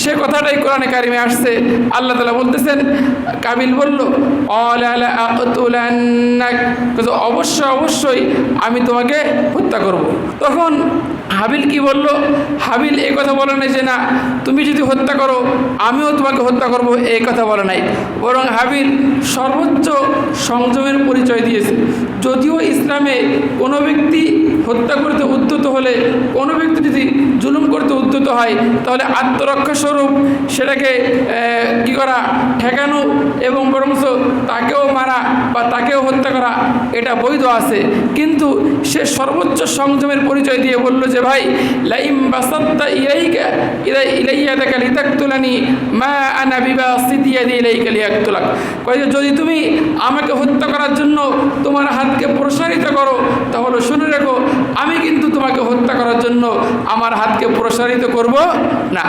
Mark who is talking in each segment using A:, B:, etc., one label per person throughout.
A: সে কথাটাই কোরআনে কারিমে আসছে। আল্লাহ তালা বলতেছেন, কাবিল বলল অবশ্য অবশ্যই আমি তোমাকে হত্যা করব। তখন হাবিল কি বলল, হাবিল এই কথা বলে নাই যে না, তুমি যদি হত্যা করো, আমিও তোমাকে হত্যা করব। এই কথা বলে নাই। বরং হাবিল সর্বোচ্চ সংযমের পরিচয় দিয়েছে। যদিও ইসলামে কোনো ব্যক্তি হত্যা করতে উদ্যত হলে, কোনো ব্যক্তি যদি জুলুম করতে উদ্যত হয়, তাহলে আত্মরক্ষা স্বরূপ সেটাকে কি করা, ঠেকানো এবং বরঞ্চ তাকেও মারা বা তাকেও হত্যা করা, এটা বৈধ আছে। কিন্তু সে সর্বোচ্চ সংযমের পরিচয় দিয়ে বলল যে, ভাই, লাইম বাসাত্তা ইলাইকা ইলা ইলাইয়া দেখা লিতাকতুলানি, মা আনা বিবা সিদিয়া দিয়ে ইলাইকা লিয়াকতুলাক। কয় যে, যদি তুমি আমাকে হত্যা করার জন্য তোমার হাতকে প্রসারিত করো, তাহলে শুনে রেখো, আমি কিন্তু তোমাকে হত্যা করার জন্য আমার হাতকে প্রসারিত করব না।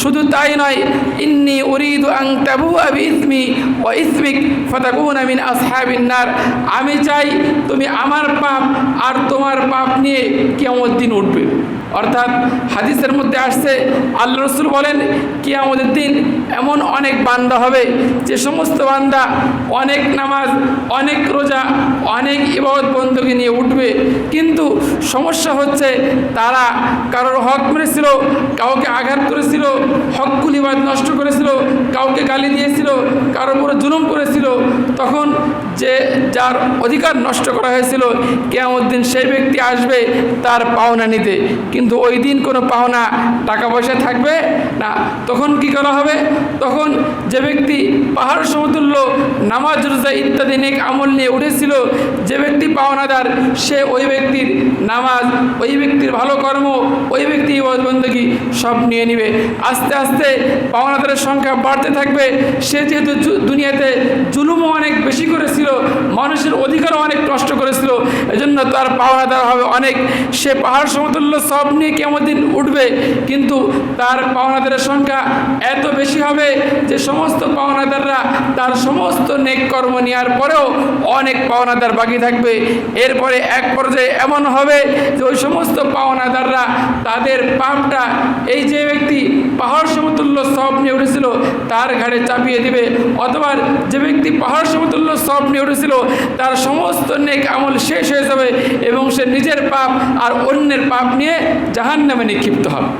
A: শুধু তাই নয়, ইন্নি উরিদু আং তাবু আবি ইসমি ও ইসমিক ফতাকুন আমিন আসহাবিন নার। আমি চাই তুমি আমার পাপ আর তোমার পাপ নিয়ে কেমন দিন উঠবে। অর্থাৎ হাদিসের মধ্যে আসছে, আল্লাহ রসুল বলেন কি আমাদের দিন এমন অনেক বান্দা হবে, যে সমস্ত বান্দা অনেক নামাজ, অনেক রোজা, অনেক ইবাদত বন্ধুকে নিয়ে উঠবে। কিন্তু সমস্যা হচ্ছে, তারা কারোর হক মেরেছিল, কাউকে আঘাত করেছিল হকগুলি বাদ নষ্ট করেছিল, কাউকে গালি দিয়েছিল, কারোর উপরে জুলুম করেছিল, তখন যে যার অধিকার নষ্ট করা হয়েছিল কেমন দিন সেই ব্যক্তি আসবে, তার পাওনা নিতে। কিন্তু ওই দিন কোনো পাওনা টাকা পয়সা থাকবে না। তখন কি করা হবে? তখন যে ব্যক্তি পাহাড় সমতুল্য, নামাজ, রোজা ইত্যাদি নেক আমল নিয়ে উঠেছিল, যে ব্যক্তি পাওনাদার, সে ওই ব্যক্তির নামাজ, ওই ব্যক্তির ভালো কর্ম, ওই ব্যক্তি বন্দী সব নিয়ে নিবে। আস্তে আস্তে পাওনাদারের সংখ্যা বাড়তে থাকবে। সে যেহেতু দুনিয়াতে জুলুমও অনেক বেশি করেছিল, মানুষের অধিকারও অনেক নষ্ট করেছিল, এজন্য তার পাওনাদার হবে অনেক। সে পাহাড় সমতুল্য সব নিয়ে কেমন দিন উঠবে? কিন্তু তার পাওনাদারের সংখ্যা এত বেশি হবে যে সমস্ত পাওনাদাররা তার সমস্ত নেক কর্ম নেওয়ার পরেও অনেক পাওনাদার বাকি থাকবে। এরপরে এক পর্যায়ে এমন হবে যে ওই সমস্ত পাওনাদাররা তাদের পাপটা এই যে ব্যক্তি পাহাড় সমতুল্য সব নিয়ে উঠেছিল, তার ঘাড়ে চাপিয়ে দিবে। অথবা যে ব্যক্তি পাহাড় সমতুল্য সব নিয়ে উঠেছিল, তার সমস্ত নেক আমল শেষ হয়ে যাবে এবং সে নিজের পাপ আর অন্যের পাপ নিয়ে জাহান নামে নিক্ষিপ্ত হবে